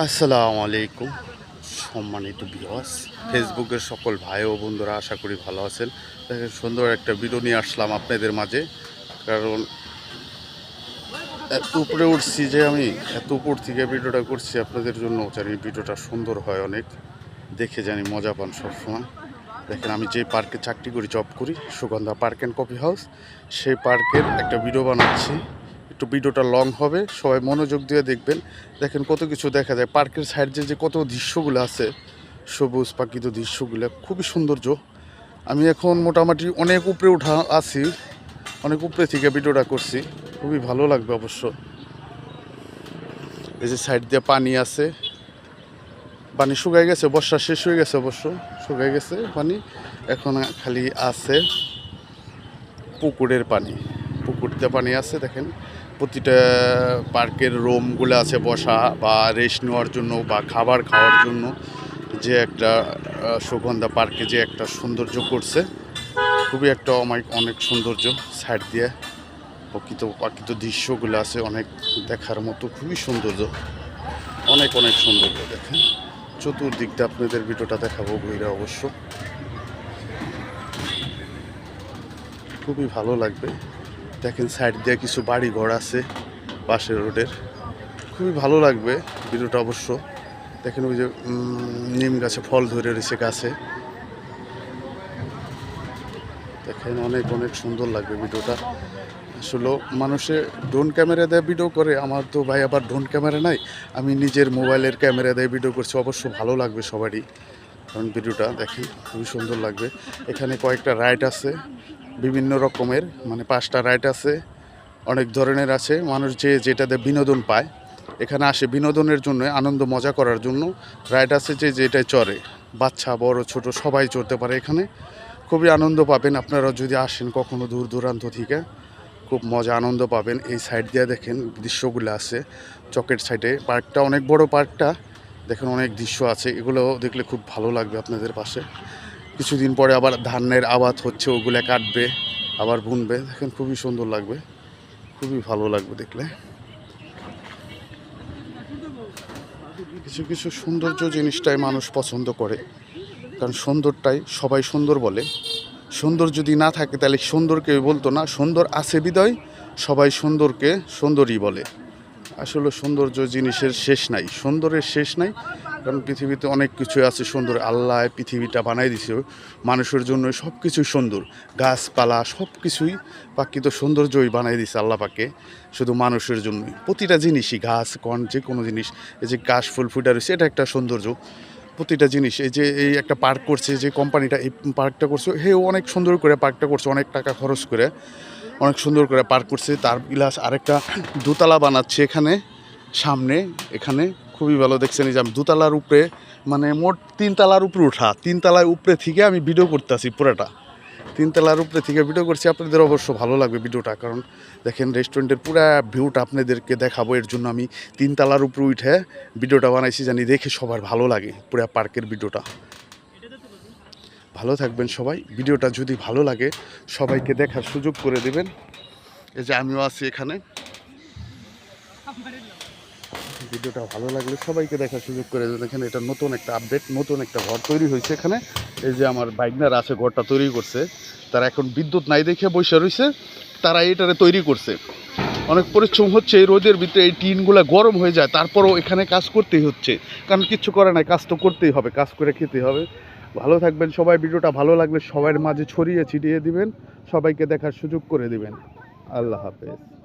আসসালামু আলাইকুম, সম্মানিত বিহস ফেসবুকের সকল ভাই ও বন্ধুরা আশা করি ভালো আছেন। দেখেন, সুন্দর একটা ভিডিও নিয়ে আসলাম আপনাদের মাঝে। কারণ এত উপরে উঠছি যে আমি এত উপর থেকে ভিডিওটা করছি আপনাদের জন্য, জানি ভিডিওটা সুন্দর হয় অনেক। দেখে জানি মজা পান সবসময়। দেখেন, আমি যে পার্কে চাকরি করি জব করি, Sugandha park and coffee house, সেই পার্কের একটা ভিডিও বানাচ্ছি। একটু ভিডিওটা লং হবে, সবাই মনোযোগ দিয়ে দেখবেন। দেখেন কত কিছু দেখা যায়। পার্কের সাইড যে কত দৃশ্যগুলো আছে, সবুজ পাখিত দৃশ্যগুলো, খুবই সৌন্দর্য। আমি এখন মোটামুটি অনেক উপরে উঠা আছি, অনেক উপরে থেকে ভিডিওটা করছি। খুবই ভালো লাগবে অবশ্য। এই যে সাইড দিয়ে পানি আছে, পানি শুকাই গেছে, বর্ষা শেষ হয়ে গেছে অবশ্য শুকাই গেছে পানি, এখন খালি আছে পুকুরের পানি। পুকুরতে পানি আছে, দেখেন। প্রতিটা পার্কের রুমগুলো আছে বসা বা রেস্ট নেওয়ার জন্য বা খাবার খাওয়ার জন্য যে একটা সুগন্ধা পার্কে যে একটা সৌন্দর্য করছে, খুবই একটা অনেক অনেক সৌন্দর্য সাইড দিয়ে প্রকৃত, প্রাকৃত দৃশ্যগুলো আছে অনেক দেখার মতো, খুবই সৌন্দর্য। অনেক অনেক সৌন্দর্য, দেখেন। চতুর্দিকটা আপনাদের ভিডিওটা দেখাবো ঘুরে অবশ্য। খুবই ভালো লাগবে। দেখেন সাইড দিয়ে কিছু বাড়ি ঘর আছে পাশের রোডের। খুবই ভালো লাগবে ভিডিওটা অবশ্য। দেখেন ওই যে নিম গাছে ফল ধরে রয়েছে গাছে। দেখেন অনেক অনেক সুন্দর লাগবে ভিডিওটা। আসলে মানুষে ড্রোন ক্যামেরা দিয়ে ভিডিও করে, আমার তো ভাই আবার ড্রোন ক্যামেরা নাই। আমি নিজের মোবাইলের ক্যামেরা দিয়ে ভিডিও করছি, অবশ্য ভালো লাগবে সবারই। কারণ ভিডিওটা দেখেন খুবই সুন্দর লাগবে। এখানে কয়েকটা রাইড আছে বিভিন্ন রকমের মানে পাঁচটা রাইড আছে, অনেক ধরনের আছে, মানুষ যে যেটাতে বিনোদন পায়, এখানে আসে বিনোদনের জন্য, আনন্দ, মজা করার জন্য রাইড আছে যে যেটায় চড়ে, বাচ্চা, বড়, ছোট, সবাই চড়তে পারে এখানে। খুবই আনন্দ পাবেন, আপনারা যদি আসেন কখনো দূর দূরান্ত থেকে, খুব মজা, আনন্দ পাবেন, এই সাইড দিয়ে দেখেন দৃশ্যগুলো আছে, চকের সাইডে, পার্কটা অনেক বড় পার্কটা, দেখেন অনেক দৃশ্য আছে, এগুলো দেখলে খুব ভালো লাগবে আপনাদের পাশে। কিছুদিন পরে আবার ধানের আবাদ হচ্ছে, ওগুলো কাটবে, আবার বুনবে। দেখেন খুবই সুন্দর লাগবে, খুবই ভালো লাগবে দেখলে। কিছু কিছু সৌন্দর্য জিনিসটাই মানুষ পছন্দ করে, কারণ সুন্দরটাই সবাই সুন্দর বলে। সুন্দর যদি না থাকে, তাহলে সুন্দরকে বলতো না, সুন্দর আছে বিদয়, সবাই সুন্দরকে সুন্দরই বলে। আসলে সৌন্দর্য জিনিসের শেষ নাই, সুন্দরের শেষ নাই কারণ পৃথিবীতে অনেক কিছু আছে সুন্দর। আল্লাহ পৃথিবীটা বানাই দিছে। মানুষের জন্য সব কিছুই সুন্দর। গাছপালা, সব কিছুই প্রাকৃত সৌন্দর্যই বানাই দিছে আল্লাহ পাকে। শুধু মানুষের জন্যই। প্রতিটা জিনিসই, গাছ, কন, যে কোনো জিনিস, এই যে গাছ, ফুল ফুটা রয়েছে, এটা একটা সৌন্দর্য। প্রতিটা জিনিস, এই যে এই একটা পার্ক করছে, যে কোম্পানিটা এই পার্কটা করছে, হেও অনেক সুন্দর করে পার্কটা করছে, অনেক টাকা খরচ করে, অনেক সুন্দর করে পার্ক করছে। তার প্লাস আরেকটা দোতলা বানাচ্ছে এখানে, সামনে, এখানে। খুবই ভালো দেখছেন এই যে আমি দুতলার উপরে মানে মোট তিনতলার উপরে উঠা, তিনতলার উপরে থেকে আমি ভিডিও করতেছি পুরোটা। তিনতলার উপরে থেকে ভিডিও করছি, আপনাদের অবশ্য ভালো লাগবে ভিডিওটা কারণ দেখেন রেস্টুরেন্টের পুরো ভিউটা আপনাদেরকে দেখাবো, এর জন্য আমি তিনতলার উপরে উঠে ভিডিওটা বানাইছি, জানি দেখে সবার ভালো লাগে পুরা পার্কের ভিডিওটা ভালো থাকবেন সবাই ভিডিওটা যদি ভালো লাগে, সবাইকে দেখার সুযোগ করে দেবেন। এই যে আমিও আছি এখানে। ভিডিওটা ভালো লাগলে সবাইকে দেখার সুযোগ করে দেবেন এখানে এটা নতুন একটা আপডেট নতুন একটা ঘর তৈরি হয়েছে এখানে। এই যে আমার বাইকনার আছে, ঘরটা তৈরি করছে। তারা এখন বিদ্যুৎ নাই দেখে বসে রয়েছে। তারা এটারে তৈরি করছে। অনেক পরিশ্রম হচ্ছে, এই রোদের ভিতরে এই টিনগুলো গরম হয়ে যায়, তারপরও এখানে কাজ করতেই হচ্ছে। কারণ কিচ্ছু করে নাই, কাজ তো করতেই হবে, কাজ করে খেতে হবে। ভালো থাকবেন সবাই, ভিডিওটা ভালো লাগলে সবার মাঝে ছড়িয়ে ছিটিয়ে দিবেন। সবাইকে দেখার সুযোগ করে দিবেন। আল্লাহ হাফেজ।